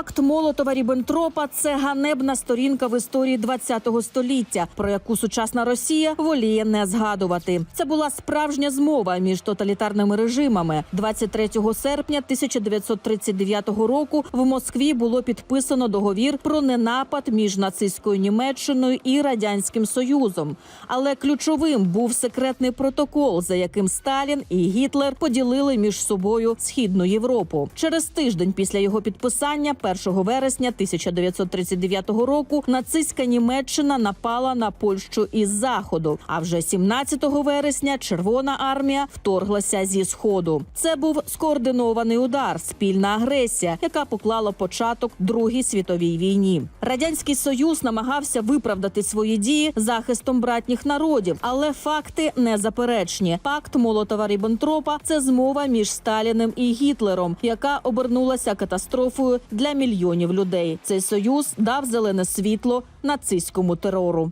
Пакт Молотова Ріббентропа – це ганебна сторінка в історії ХХ століття, про яку сучасна Росія воліє не згадувати. Це була справжня змова між тоталітарними режимами. 23 серпня 1939 року в Москві було підписано договір про ненапад між нацистською Німеччиною і радянським Союзом. Але ключовим був секретний протокол, за яким Сталін і Гітлер поділили між собою східну Європу. Через тиждень після його підписання, 1 вересня 1939 року, нацистська Німеччина напала на Польщу із заходу. А вже 17 вересня Червона армія вторглася зі сходу. Це був скоординований удар, спільна агресія, яка поклала початок Другій світовій війні. Радянський Союз намагався виправдати свої дії захистом братніх народів, але факти незаперечні. Пакт Молотова Ріббентропа – це змова між Сталіним і Гітлером, яка обернулася катастрофою для мільйонів людей. Цей союз дав зелене світло нацистському терору.